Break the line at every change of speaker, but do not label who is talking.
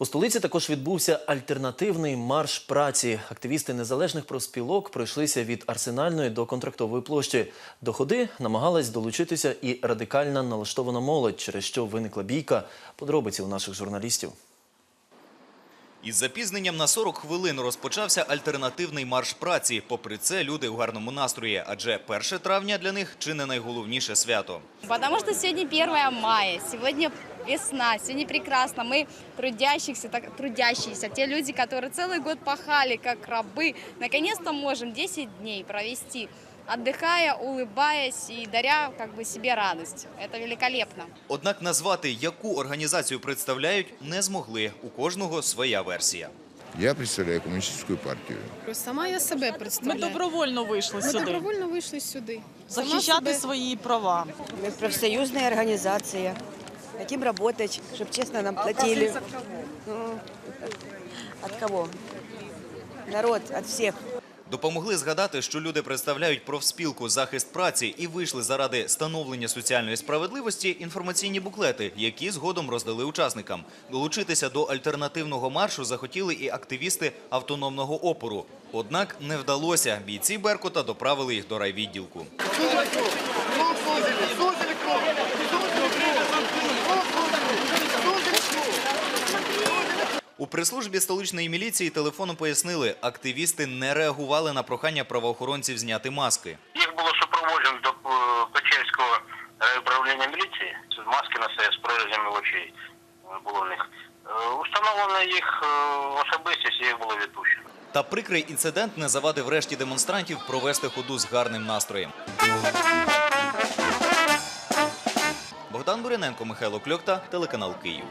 У столиці також відбувся альтернативний марш праці. Активісти незалежних профспілок пройшлися від арсенальної до контрактової площі. До ходи намагалась долучитися і радикальна налаштована молодь, через що виникла бійка. Подробиці у наших журналістів.
Із запізненням на 40 хвилин розпочався альтернативний марш праці. Попри це, люди в гарному настрої, адже 1 травня для них чи не найголовніше свято.
Потому что сегодня 1 мая, сегодня весна, сегодня прекрасно. Мы трудящихся, так, трудящиеся, те люди, которые целый год пахали, как рабы, наконец-то можем 10 дней провести, отдыхая, улыбаясь и даря как бы себе радость. Это великолепно.
Однак назвати, яку організацію представляють, не змогли. У кожного своя версія.
Я представляю комуністичну партію.
Сама я себе
Ми
представляю.
добровольно вийшли
Ми
сюди
добровольно вийшли сюди. Сама
захищати
себе-
свої права.
Мы профсоюзная организация. Хотим работать, чтобы честно нам платили. Ну, От кого? Народ, от всех.
Допомогли згадати, що люди представляють профспілку захист праці і вийшли заради становлення соціальної справедливості інформаційні буклети, які згодом роздали учасникам. Долучитися до альтернативного маршу захотіли і активісти автономного опору. Однак не вдалося. Бійці Беркута доправили їх до райвідділку. У прес-службі столичної міліції телефоном пояснили, активісти не реагували на прохання правоохоронців зняти маски.
Їх було супроводжено до е, Печерського управління міліції. Маски на себе з прорізями очей е, було в них. Е, Установлено їх е, особистість їх було відпущено.
Та прикрий інцидент не завадив решті демонстрантів провести ходу з гарним настроєм. Богдан Буряненко, Михайло Кльокта, телеканал Київ.